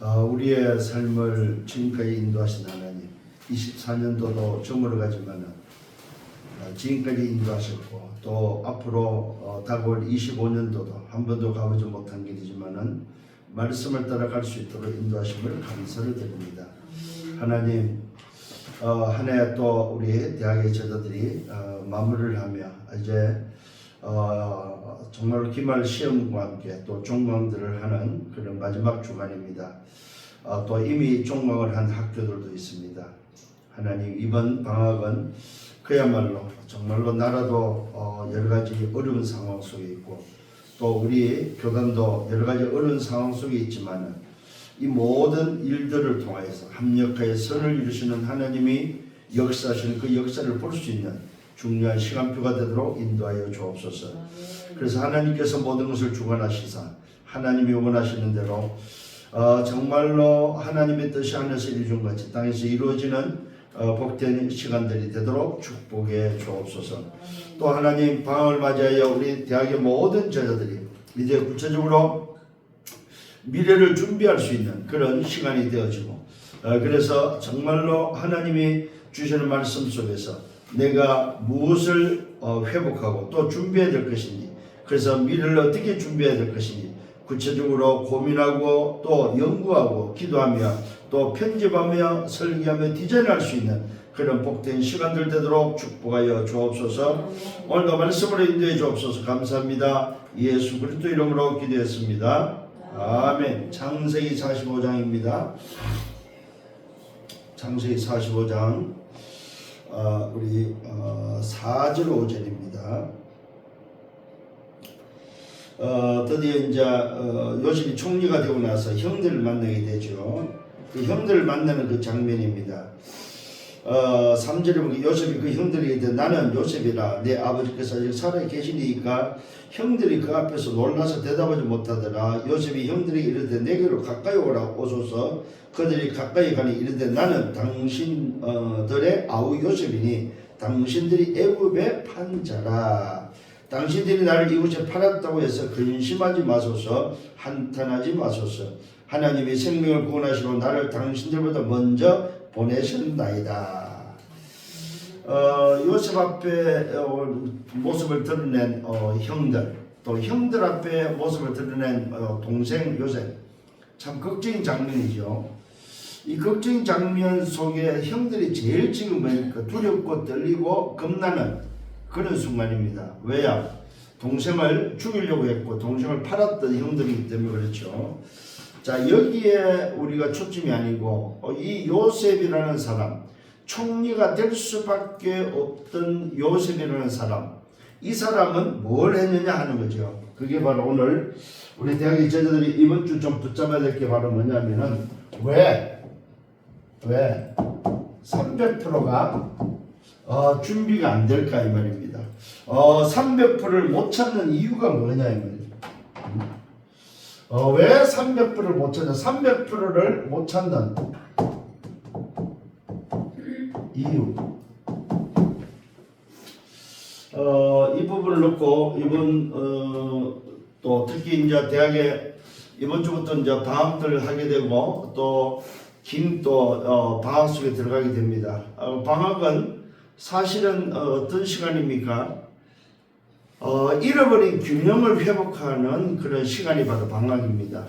어, 우리의 삶을 지금까지 인도하신 하나님 24년도도 저물어가지만은 어, 지금까지 인도하셨고 또 앞으로 어, 다가올 25년도도 한 번도 가보지 못한 길이지만은 말씀을 따라갈 수 있도록 인도하심을 감사를 드립니다. 하나님 어, 한해 또 우리 대학의 제자들이 어, 마무리를 하며 이제 어, 정말 기말 시험과 함께 또 종강들을 하는 그런 마지막 주간입니다. 어, 또 이미 종강을 한 학교들도 있습니다. 하나님 이번 방학은 그야말로 정말로 나라도 어, 여러 가지 어려운 상황 속에 있고 또 우리 교단도 여러 가지 어려운 상황 속에 있지만은 이 모든 일들을 통하여서 합력하여 선을 이루시는 하나님이 역사하시는 그 역사를 볼 수 있는 중요한 시간표가 되도록 인도하여 주옵소서. 그래서 하나님께서 모든 것을 주관하시사 하나님이 원하시는 대로 어, 정말로 하나님의 뜻이 하늘에서 이루어진 같이 땅에서 이루어지는 어, 복된 시간들이 되도록 축복해 주옵소서. 또 하나님 방학을 맞이하여 우리 대학의 모든 제자들이 이제 구체적으로 미래를 준비할 수 있는 그런 시간이 되어지고 어, 그래서 정말로 하나님이 주시는 말씀 속에서 내가 무엇을 어, 회복하고 또 준비해야 될 것인지 그래서 미래를 어떻게 준비해야 될 것인지 구체적으로 고민하고 또 연구하고 기도하며 또 편집하며 설계하며 디자인할 수 있는 그런 복된 시간들 되도록 축복하여 주옵소서. 오늘도 말씀으로 인도해 주옵소서. 감사합니다. 예수 그리스도 이름으로 기도했습니다. 아멘. 창세기 45장입니다. 창세기 45장 어, 우리 어, 4절 5절입니다. 어, 드디어 이제 어, 요셉이 총리가 되고 나서 형들을 만나게 되죠. 그 형들을 만나는 그 장면입니다. 어, 3절에 보면 요셉이 그 형들에게 나는 요셉이라. 내 아버지께서 아직 살아 계시니까 형들이 그 앞에서 놀라서 대답하지 못하더라. 요셉이 형들에게 이르되 내게로 가까이 오라. 오소서 그들이 가까이 가니 이르되 나는 당신들의 아우 요셉이니 당신들이 애굽의 판자라 당신들이 나를 이곳에 팔았다고 해서 근심하지 마소서 한탄하지 마소서 하나님이 생명을 구원하시고 나를 당신들보다 먼저 보내셨나이다. 어, 요셉 앞에 어, 모습을 드러낸 어, 형들 또 형들 앞에 모습을 드러낸 어, 동생 요셉 참 극적인 장면이죠. 이 극적인 장면 속에 형들이 제일 지금 뭐니까 두렵고 떨리고 겁나는 그런 순간입니다. 왜야? 동생을 죽이려고 했고 동생을 팔았던 형들이기 때문에 그렇죠. 자 여기에 우리가 초점이 아니고 어, 이 요셉이라는 사람 총리가 될 수밖에 없던 요셉이라는 사람 이 사람은 뭘 했느냐 하는 거죠. 그게 바로 오늘 우리 대학의 제자들이 이번 주 좀 붙잡아야 될 게 바로 뭐냐면은 왜? 왜? 300%가 어, 준비가 안 될까 이 말입니다. 어, 300%를 못 찾는 이유가 뭐냐 이 말이죠. 어, 왜 300%를 못 찾냐? 300%를 못 찾는 이유. 어, 이 부분을 놓고 이번 어, 또 특히 이제 대학에 이번 주부터 이제 방학들 하게 되고 또 긴또 어, 방학 속에 들어가게 됩니다. 어, 방학은 사실은 어, 어떤 시간입니까? 어, 잃어버린 균형을 회복하는 그런 시간이 바로 방학입니다.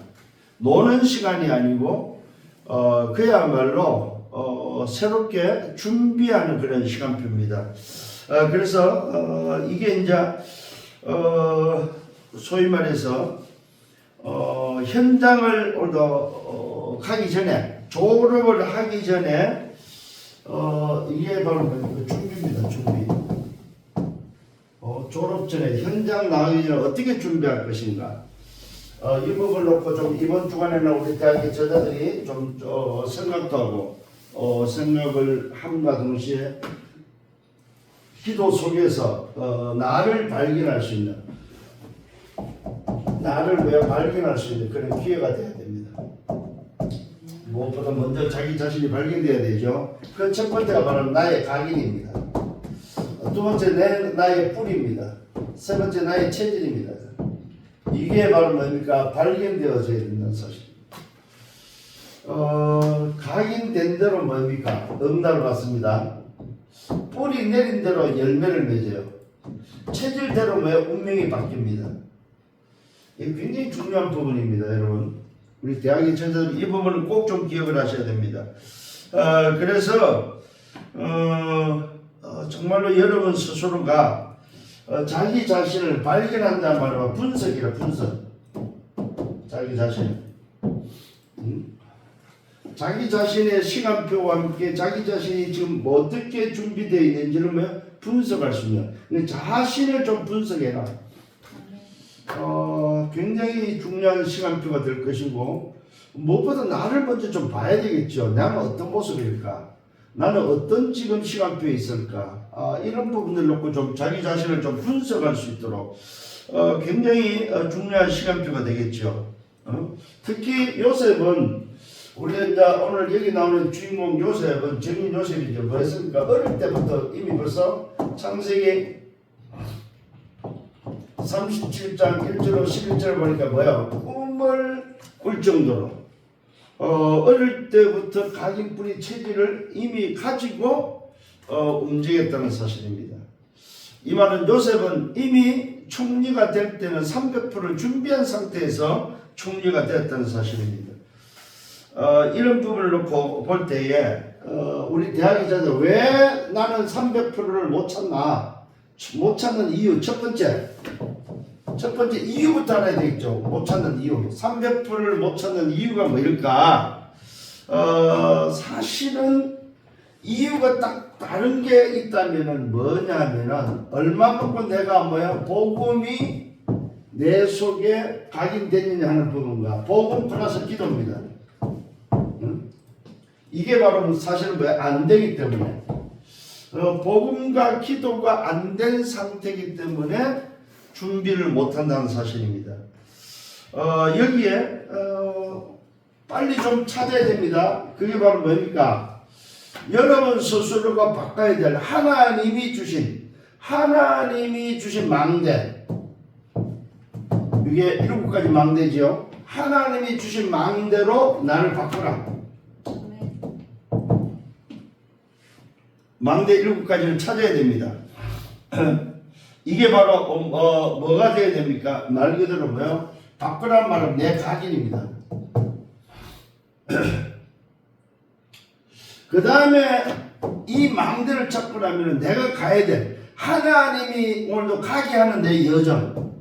노는 시간이 아니고 어, 그야말로 어, 새롭게 준비하는 그런 시간표입니다. 어, 그래서 어, 이게 이제 어, 소위 말해서 어, 현장을 어, 가기 전에 졸업을 하기 전에 어, 이게 바로 그 준비입니다. 준비. 어, 졸업 전에 현장 나가기 전에 어떻게 준비할 것인가. 어, 이 부분을 놓고 좀 이번 주간에는 우리 대학의 저자들이 좀 어, 생각도 하고 어, 생각을 함과 동시에 기도 속에서 어, 나를 발견할 수 있는 나를 왜 발견할 수 있는 그런 기회가 됩니다. 무엇보다 먼저 자기 자신이 발견돼야 되죠. 그 첫 번째가 바로 나의 각인입니다. 두 번째 내 나의 뿌리입니다. 세 번째 나의 체질입니다. 이게 바로 뭡니까 발견되어져야 된다는 사실. 파생된 대로 뭡니까? 응답을 받습니다. 뿌리 내린 대로 열매를 맺어요. 체질대로 뭐 운명이 바뀝니다. 이게 굉장히 중요한 부분입니다, 여러분. 우리 대학의 전사들 이 부분을 꼭 좀 기억을 하셔야 됩니다. 어, 그래서 어, 어, 정말로 여러분 스스로가 어, 자기 자신을 발견한다는 말은 분석이라 분석. 자기 자신. 음? 자기 자신의 시간표와 함께 자기 자신이 지금 뭐 어떻게 준비되어 있는지를 뭐 분석할 수 있는. 자신을 좀 분석해라. 어, 굉장히 중요한 시간표가 될 것이고 무엇보다 나를 먼저 좀 봐야 되겠죠. 나는 어떤 모습일까? 나는 어떤 지금 시간표에 있을까? 아, 이런 부분들 놓고 좀 자기 자신을 좀 분석할 수 있도록 어, 굉장히 어, 중요한 시간표가 되겠죠. 어? 특히 요셉은 우리 이제 오늘 여기 나오는 주인공 요셉은 정인 요셉이죠. 뭐였습니까? 어릴 때부터 이미 벌써 창세기 37장 1절로 11절 보니까 뭐야? 꿈을 꿀 정도로 어, 어릴 때부터 가진 뿌리 체질을 이미 가지고 어, 움직였다는 사실입니다. 이 말은 요셉은 이미 총리가 될 때는 300%를 준비한 상태에서 총리가 되었다는 사실입니다. 어, 이런 부분을 놓고 볼 때에 어, 우리 대학의자들 왜 나는 300%를 못 찾나? 못 찾는 이유 첫 번째 첫 번째 이유부터 알아야 되겠죠. 못 찾는 이유. 300%를 못 찾는 이유가 뭐일까? 어, 사실은 이유가 딱 다른 게 있다면은 뭐냐면은 얼마 먹고 내가 뭐야 복음이 내 속에 각인됐느냐 하는 부분과 복음 플러스 기도입니다. 응? 이게 바로 사실은 뭐야 안 되기 때문에 어, 복음과 기도가 안 된 상태이기 때문에 준비를 못한다는 사실입니다. 어, 여기에 어, 빨리 좀 찾아야 됩니다. 그게 바로 뭡니까? 여러분 스스로가 바꿔야 될 하나님이 주신 하나님이 주신 망대 이게 일곱 가지 망대지요. 하나님이 주신 망대로 나를 바꾸라. 망대 일곱 가지를 찾아야 됩니다. 이게 바로 어, 어, 뭐가 돼야 됩니까? 말 그대로 뭐요? 바꾸란 말은 내 각인입니다. 그 다음에 이 망대를 나면 내가 가야 돼. 하나님이 오늘도 가게 하는 내 여정.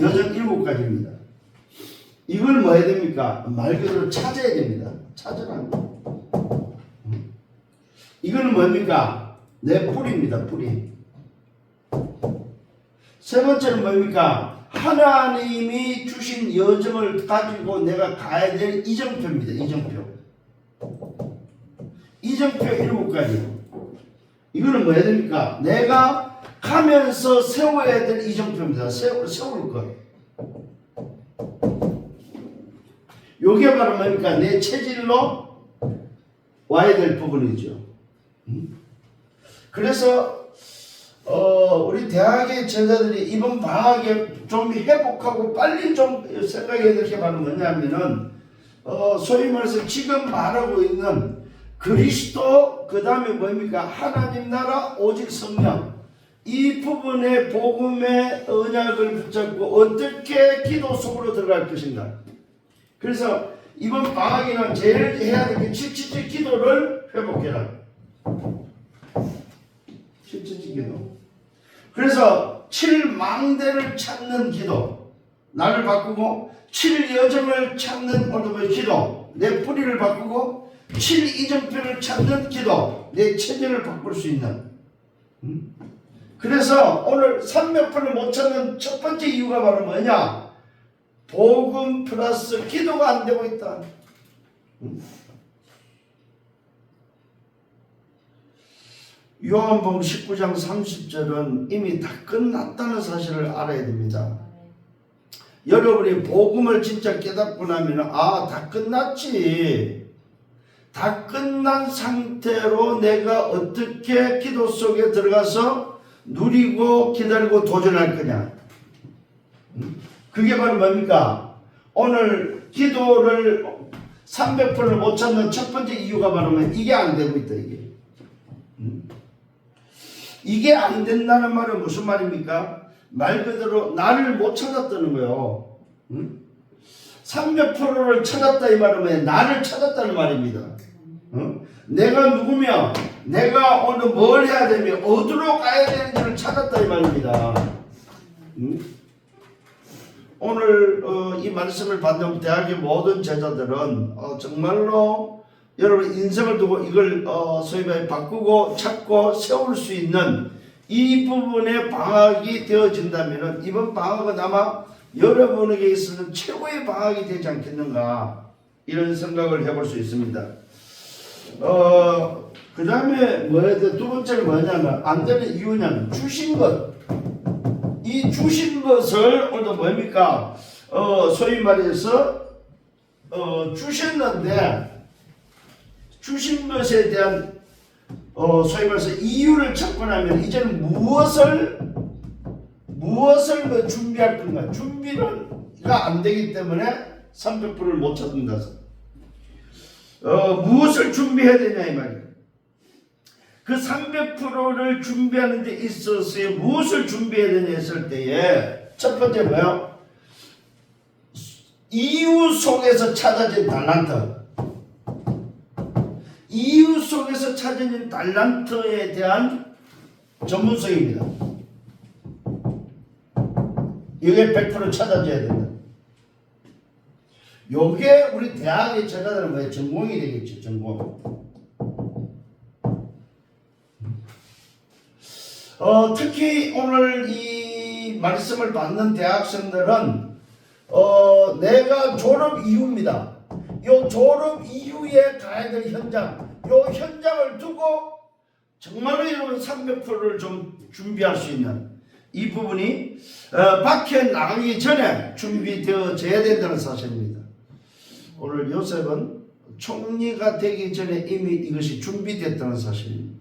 여정 일곱 가지입니다. 이걸 뭐 해야 됩니까? 말 그대로 찾아야 됩니다. 찾으라는 거. 이거는 뭡니까? 내 뿌리입니다. 뿌리. 세 번째는 뭡니까? 하나님이 주신 여정을 가지고 내가 가야 될 이정표입니다. 이정표. 이정표 일곱 가지. 이거는 뭐 해야 됩니까? 내가 가면서 세워야 될 이정표입니다. 세울, 세울 것. 요게 바로 뭡니까? 내 체질로 와야 될 부분이죠. 음? 그래서 어, 우리 대학의 제자들이 이번 방학에 좀 회복하고 빨리 좀 생각해야 될 게 바로 뭐냐면은 어, 소위 말해서 지금 말하고 있는 그리스도 그 다음에 뭡니까? 하나님 나라 오직 성령. 이 부분의 복음의 언약을 붙잡고 어떻게 기도 속으로 들어갈 것인가? 그래서 이번 방학에는 제일 해야 될게 칠칠칠 기도를 회복해라. 칠칠칠 기도 그래서 칠망대를 찾는 기도 나를 바꾸고 칠여정을 찾는 오늘의 기도 내 뿌리를 바꾸고 칠이정표를 찾는 기도 내 체질을 바꿀 수 있는 음? 그래서 오늘 300%를 못 찾는 첫 번째 이유가 바로 뭐냐 복음 플러스 기도가 안 되고 있다 음? 요한복음 19장 30절은 이미 다 끝났다는 사실을 알아야 됩니다. 여러분이 복음을 진짜 깨닫고 나면 아, 다 끝났지. 다 끝난 상태로 내가 어떻게 기도 속에 들어가서 누리고 기다리고 도전할 거냐. 음? 그게 바로 뭡니까? 오늘 기도를 300%를 못 찾는 첫 번째 이유가 바로면 이게 안 되고 있다 이게. 음? 이게 안 된다는 말은 무슨 말입니까? 말 그대로 나를 못 찾았다는 거예요. 음? 300%를 찾았다 이 말은 나를 찾았다는 말입니다. 어? 내가 누구며 내가 오늘 뭘 해야 되며 어디로 가야 되는지를 찾았다 이 말입니다. 음? 오늘 어, 이 말씀을 받는 대학의 모든 제자들은 어, 정말로 여러분 인생을 두고 이걸 어, 소위 말해 바꾸고 찾고 세울 수 있는 이 부분에 방학이 되어진다면 이번 방학은 아마 여러분에게 있어서는 최고의 방학이 되지 않겠는가 이런 생각을 해볼 수 있습니다. 어, 그 다음에 뭐야 돼? 두 번째는 뭐냐면 안 되는 이유는 주신 것. 이 주신 것을 오늘도 뭡니까? 어, 소위 말해서 어, 주셨는데 주신 것에 대한 어, 소위 말해서 이유를 나면 이제는 무엇을 무엇을 뭐 준비할 건가? 준비가 안 되기 때문에 300%를 못 찾는다. 어, 무엇을 준비해야 되냐 이 말이에요. 그 300%를 준비하는 데 있어서 무엇을 준비해야 되냐 했을 때에 첫 번째 뭐요? 이유 속에서 찾아진 달란트. 속에서 찾아진 달란트에 대한 전문성입니다. 이게 100% 찾아져야 된다. 요게 우리 대학의 제자들은 뭐예요? 전공이 되겠죠, 전공. 어, 특히 오늘 이 말씀을 받는 대학생들은 어, 내가 졸업 이후입니다. 요 졸업 이후에 가야 될 현장, 요 현장을 두고 정말로 여러분 300%를 좀 준비할 수 있는 이 부분이 어, 밖에 나가기 전에 준비되어져야 된다는 사실입니다. 오늘 요셉은 총리가 되기 전에 이미 이것이 준비됐다는 사실입니다.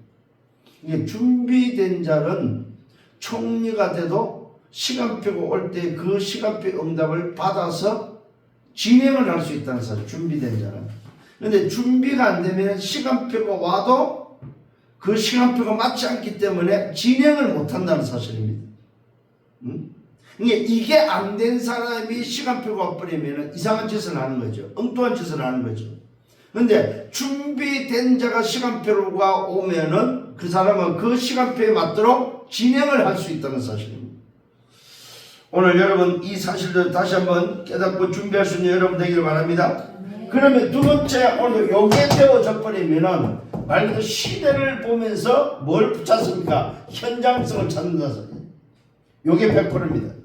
준비된 자는 총리가 돼도 시간표가 올 때 그 시간표 응답을 받아서 진행을 할 수 있다는 사실. 준비된 자는. 그런데 준비가 안 되면 시간표가 와도 그 시간표가 맞지 않기 때문에 진행을 못 한다는 사실입니다. 음? 이게 이게 안된 사람이 시간표가 와버리면 이상한 짓을 하는 거죠. 엉뚱한 짓을 하는 거죠. 근데 준비된 자가 시간표가 오면은 그 사람은 그 시간표에 맞도록 진행을 할 수 있다는 사실입니다. 오늘 여러분 이 사실을 다시 한번 깨닫고 준비할 수 있는 여러분 되기를 바랍니다. 그러면 두 번째 오늘 요게 되어져 버리면은 말 그대로 시대를 보면서 뭘 찾습니까? 현장성을 찾는다 소리. 요게 100%입니다.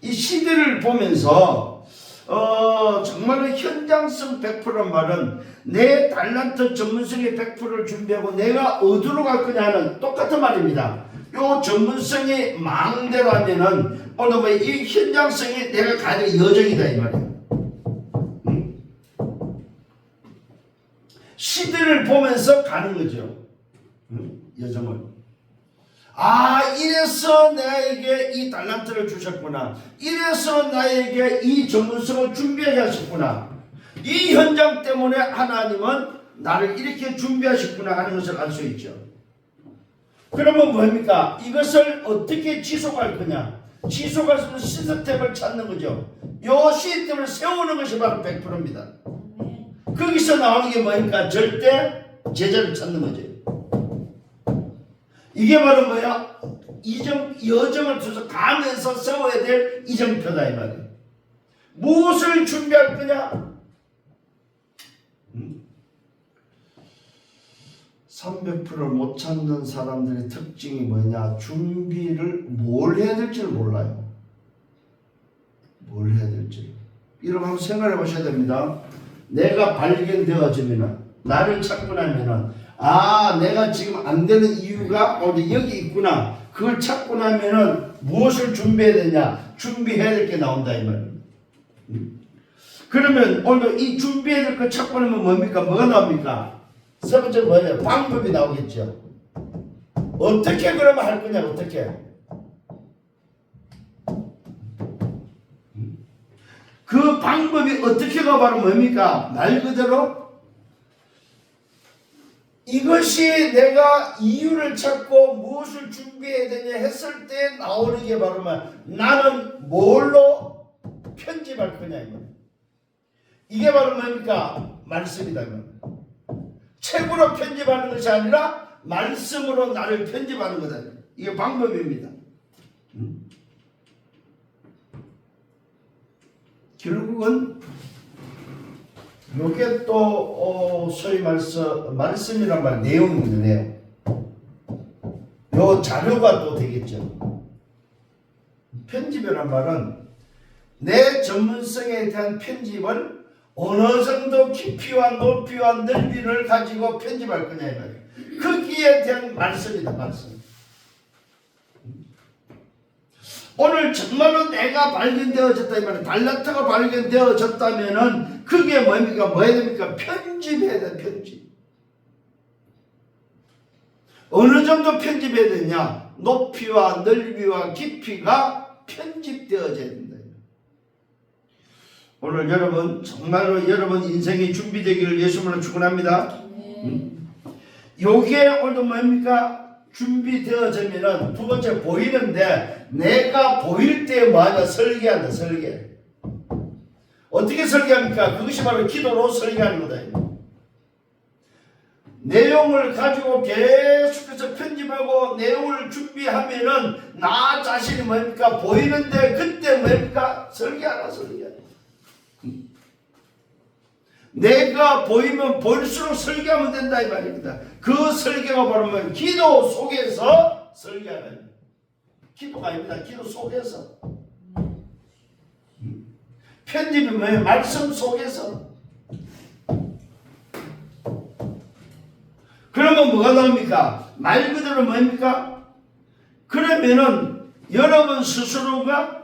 이 시대를 보면서 어, 정말로 현장성 100%란 말은 내 달란트 전문성의 100%를 준비하고 내가 어디로 갈 거냐 하는 똑같은 말입니다. 요 전문성이 망대로 하면은 오늘 뭐이 현장성이 내가 될 여정이다 이 말이에요. 시대를 보면서 가는 거죠. 응? 여정을. 아, 이래서 나에게 이 달란트를 주셨구나. 이래서 나에게 이 전문성을 준비하게 하셨구나. 이 현장 때문에 하나님은 나를 이렇게 준비하셨구나 하는 것을 알 수 있죠. 그러면 뭡니까? 이것을 어떻게 지속할 거냐? 지속할 수 있는 시스템을 찾는 거죠. 요 시스템을 세우는 것이 바로 100%입니다. 거기서 나오는 게 뭐니까? 절대 제자를 찾는 거죠. 이게 바로 뭐야? 이정, 여정을 두서 가면서 세워야 될 이정표다 이 말이에요. 무엇을 준비할 거냐? 음? 300%를 못 찾는 사람들의 특징이 뭐냐? 준비를 뭘 해야 될지를 몰라요. 뭘 해야 될지. 이런 한번 생각해 보셔야 됩니다. 내가 발견되어지면은, 나를 찾고 나면은, 아, 내가 지금 안 되는 이유가 어디 여기 있구나. 그걸 찾고 나면은 무엇을 준비해야 되냐? 준비해야 될 게 나온다 이 말이에요. 음. 그러면 오늘 이 준비해야 될 거 찾고 나면 뭡니까? 뭐가 나옵니까? 세 번째 뭐냐? 방법이 나오겠죠. 어떻게 그러면 할 거냐? 어떻게? 그 방법이 어떻게 이거 바로 뭡니까? 말 그대로 이것이 내가 이유를 찾고 무엇을 준비해야 되냐 했을 때 나오는 게 바로 뭐 나는 뭘로 편집할 거냐 이거. 이게 바로 뭡니까? 말씀이다. 책으로 편집하는 것이 아니라 말씀으로 나를 편집하는 거다. 이게 방법입니다. 음? 결국은 요게 또 어, 소위 말해서 말씀이란 말 내용이네요. 요 자료가 또 되겠죠. 편집이란 말은 내 전문성에 대한 편집을 어느 정도 깊이와 높이와 넓이를 가지고 편집할 거냐 이 말이에요. 거기에 대한 말씀이다 말씀. 오늘 정말로 내가 발견되어졌다 이 말이에요. 달란트가 발견되어졌다면은 그게 뭡니까? 뭐 해야 됩니까? 편집해야 돼 편집. 어느 정도 편집해야 되냐? 높이와 넓이와 깊이가 편집되어져야 된다. 오늘 여러분 정말로 여러분 인생이 준비되기를 예수님으로 축원합니다. 음? 요게 오늘도 뭡니까? 준비되어지면은 두 번째 보이는데 내가 보일 때 뭐하냐 설계한다 설계. 어떻게 설계합니까? 그것이 바로 기도로 설계하는 거다. 내용을 가지고 계속해서 편집하고 내용을 준비하면은 나 자신이 뭡니까 보이는데 그때 뭡니까 설계하라 설계. 내가 보이면 볼수록 설계하면 된다 이 말입니다. 그 설계가 바로 뭐 기도 속에서 설계하는 기도가 아닙니다. 기도 속에서 음. 편집이 뭐예요? 말씀 속에서 그러면 뭐가 나옵니까? 말 그대로 뭡니까? 그러면은 여러분 스스로가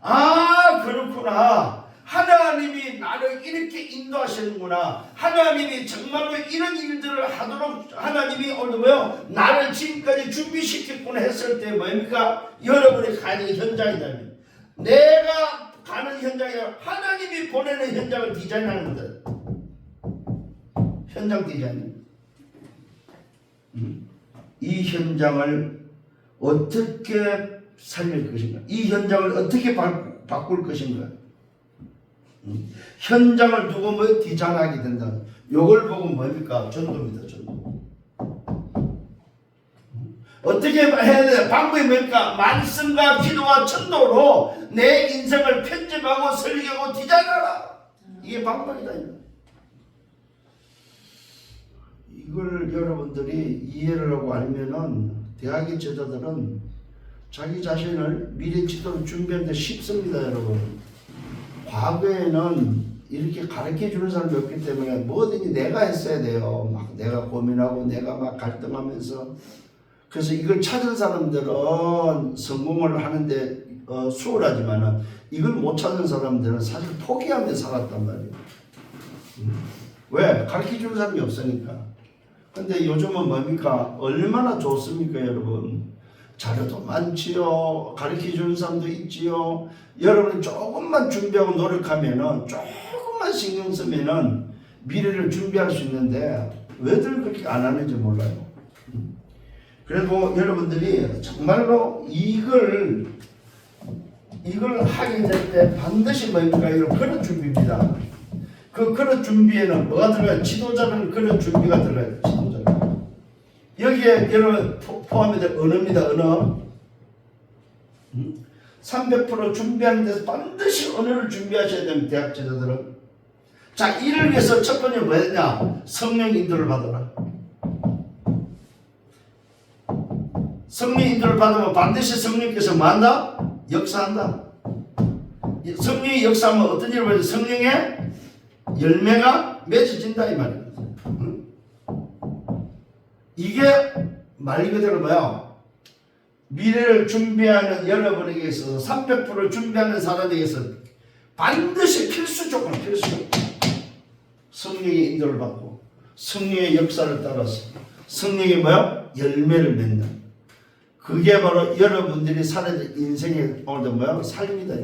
아 그렇구나 하나님이 나를 이렇게 인도하시는구나 하나님이 정말로 이런 일들을 하도록 하나님이 오늘 뭐요 나를 지금까지 준비시켰구나 했을 때 뭡니까 여러분이 가는 현장이다 내가 가는 현장이 아니라 하나님이 보내는 현장을 디자인하는 거다 현장 디자인 음. 이 현장을 어떻게 살릴 것인가? 이 현장을 어떻게 바, 바꿀 것인가? 음. 현장을 두고 뭐 디자인하게 된다. 요걸 보고 뭡니까? 전도입니다. 전도. 음. 어떻게 해야 돼? 방법이 뭡니까? 말씀과 기도와 전도로 내 인생을 편집하고 설계하고 디자인하라. 이게 방법이다. 이걸 여러분들이 이해를 하고 알면은 대학의 제자들은 자기 자신을 미래 지도를 준비하는데 쉽습니다, 여러분. 과거에는 이렇게 가르쳐 주는 사람이 없기 때문에 뭐든지 내가 했어야 돼요. 막 내가 고민하고 내가 막 갈등하면서 그래서 이걸 찾은 사람들은 성공을 하는데 어, 수월하지만은 이걸 못 찾은 사람들은 사실 포기하며 살았단 말이에요. 음. 왜? 가르쳐 주는 사람이 없으니까. 근데 요즘은 뭡니까? 얼마나 좋습니까, 여러분? 자료도 많지요. 가르쳐 주는 사람도 있지요. 여러분이 조금만 준비하고 노력하면은 조금만 신경 쓰면은 미래를 준비할 수 있는데 왜들 그렇게 안 하는지 몰라요. 그래도 여러분들이 정말로 이걸 이걸 하게 될 때 반드시 뭡니까? 이런 그런 준비입니다. 그 그런 준비에는 뭐가 들어가요? 지도자는 그런 준비가 들어가요. 여기에 여러분 포- 포함이 될 언어입니다. 언어. 음? 300% 준비하는 데서 반드시 언어를 준비하셔야 됩니다. 대학 제자들은. 자, 이를 위해서 첫 번째 뭐였냐? 성령 인도를 받아라. 성령 인도를 받으면 반드시 성령께서 뭐한다? 역사한다. 이 성령이 역사하면 어떤 일을 벌여? 성령의 열매가 맺어진다 이 말입니다. 응? 이게 말 그대로 뭐야? 미래를 준비하는 여러분에게 있어서 300% 준비하는 사람에게 있어 반드시 필수 조건 필수 성령의 인도를 받고 성령의 역사를 따라서 성령의 뭐야? 열매를 맺는 그게 바로 여러분들이 살아야 될 인생의 오늘도 뭐야? 삶이다.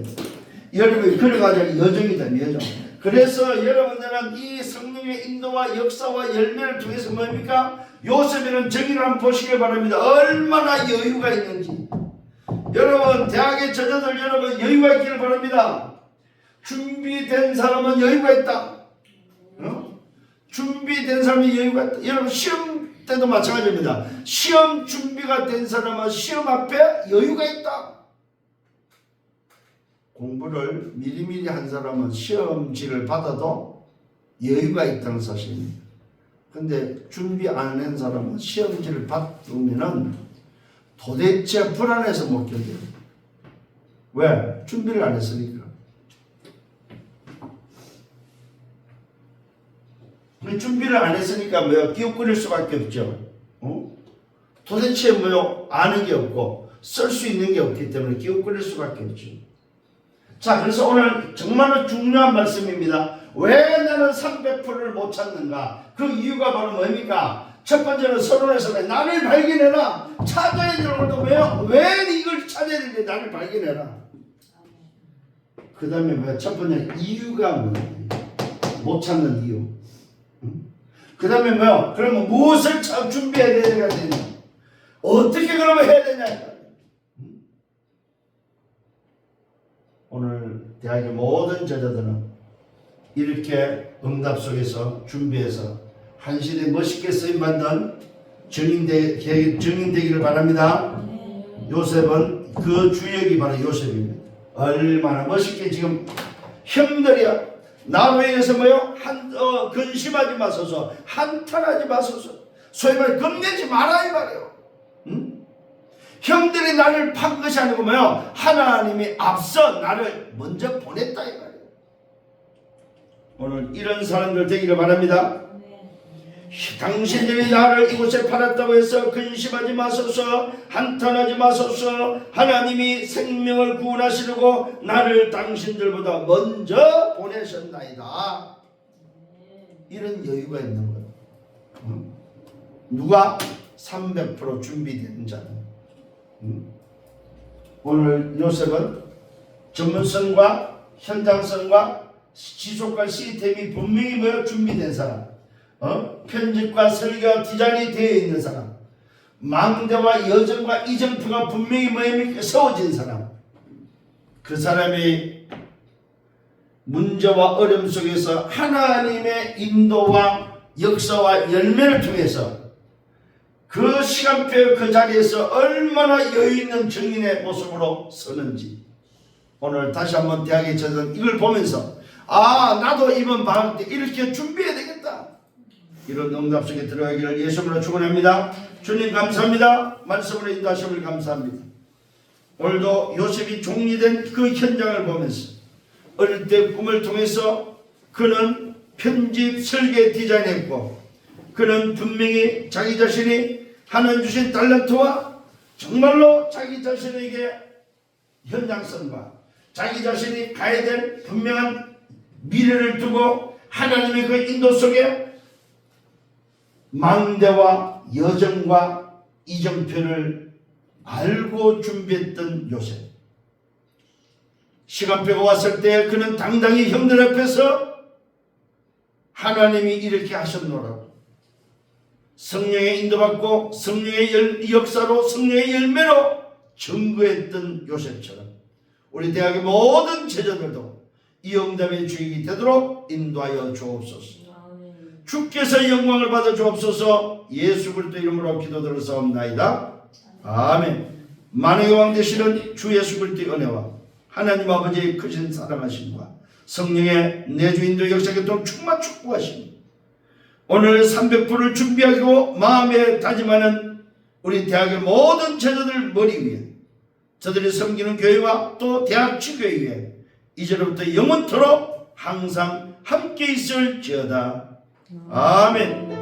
여러분이 걸어가야 될 여정이다, 여정. 그래서 여러분들은 이 성령의 인도와 역사와 열매를 통해서 뭡니까? 요셉에는 정의를 한번 보시길 바랍니다. 얼마나 여유가 있는지. 여러분 대학의 저자들 여러분 여유가 있기를 바랍니다. 준비된 사람은 여유가 있다. 어? 준비된 사람이 여유가 있다. 여러분 시험 때도 마찬가지입니다. 시험 준비가 된 사람은 시험 앞에 여유가 있다. 공부를 미리미리 한 사람은 시험지를 받아도 여유가 있다는 사실입니다. 근데 준비 안 한 사람은 시험지를 받으면은 도대체 불안해서 못 견뎌요. 왜? 준비를 안 했으니까. 그 준비를 안 했으니까 뭐야? 끼웃거릴 수밖에 없죠. 어? 도대체 뭐요? 아는 게 없고 쓸 수 있는 게 없기 때문에 끼웃거릴 수밖에 없죠. 자, 그래서 오늘 정말로 중요한 말씀입니다. 왜 나는 300%를 못 찾는가? 그 이유가 바로 뭡니까? 첫 번째는 서론에서 나를 발견해라. 찾아야 되는 것도 왜요? 왜 이걸 찾아야 되는데 나를 발견해라. 그 다음에 뭐야? 첫 번째 이유가 뭐예요? 못 찾는 이유. 그 다음에 뭐야? 그러면 무엇을 참 준비해야? 되냐? 어떻게 그러면 해야 되냐? 오늘 대학의 모든 제자들은 이렇게 응답 속에서 준비해서 한 시대 멋있게 쓰임 받는 증인되, 증인되기를 바랍니다. 요셉은 그 주역이 바로 요셉입니다. 얼마나 멋있게 지금 형들이 나로 인해서 뭐요? 한, 어, 근심하지 마소서, 한탄하지 마소서, 소위 말해 겁내지 이 말이에요. 응? 형들이 나를 판 것이 아니고 뭐요? 하나님이 앞서 나를 먼저 보냈다 이 말이에요. 오늘 이런 사람들 되기를 바랍니다. 당신들이 나를 이곳에 팔았다고 해서 근심하지 마소서 한탄하지 마소서 하나님이 생명을 구원하시려고 나를 당신들보다 먼저 보내셨나이다 이런 여유가 있는 거예요 응? 누가 300% 준비된 자는 응? 오늘 요셉은 전문성과 현장성과 지속과 시스템이 분명히 뭐야 준비된 사람 어? 편집과 설계와 디자인이 되어 있는 사람 망대와 여정과 이정표가 분명히 뭐입니까? 세워진 사람 그 사람이 문제와 어려움 속에서 하나님의 인도와 역사와 열매를 통해서 그 시간표 그 자리에서 얼마나 여유 있는 정인의 모습으로 서는지 오늘 다시 한번 대학에 저는 이걸 보면서 아 나도 이번 방학 때 이렇게 준비해야 되겠다 이런 응답 속에 들어가기를 예수님으로 축원합니다. 주님 감사합니다. 말씀으로 인도하심을 감사합니다. 오늘도 요셉이 종리된 그 현장을 보면서 어릴 때 꿈을 통해서 그는 편집 설계 디자인했고 그는 분명히 자기 자신이 하나님 주신 달란트와 정말로 자기 자신에게 현장성과 자기 자신이 가야 될 분명한 미래를 두고 하나님의 그 인도 속에 망대와 여정과 이정표를 알고 준비했던 요셉. 시간표가 왔을 때 그는 당당히 형들 앞에서 하나님이 이렇게 하셨노라고. 성령의 인도받고 성령의 열, 역사로 성령의 열매로 증거했던 요셉처럼 우리 대학의 모든 제자들도 이 응답의 주인이 되도록 인도하여 주옵소서. 주께서 영광을 받아 주옵소서 예수 그리스도 이름으로 기도드렸사옵나이다. 아멘. 만왕의 왕 되시는 주 예수 그리스도의 은혜와 하나님 아버지의 크신 사랑하심과 성령의 내주 인도 역사에 또 충만 축복하심 오늘 300%를 준비하고 마음에 다짐하는 우리 대학의 모든 제자들 머리 위에 저들이 섬기는 교회와 또 대학 지교회 위에 이제로부터 영원토록 항상 함께 있을지어다. 아멘.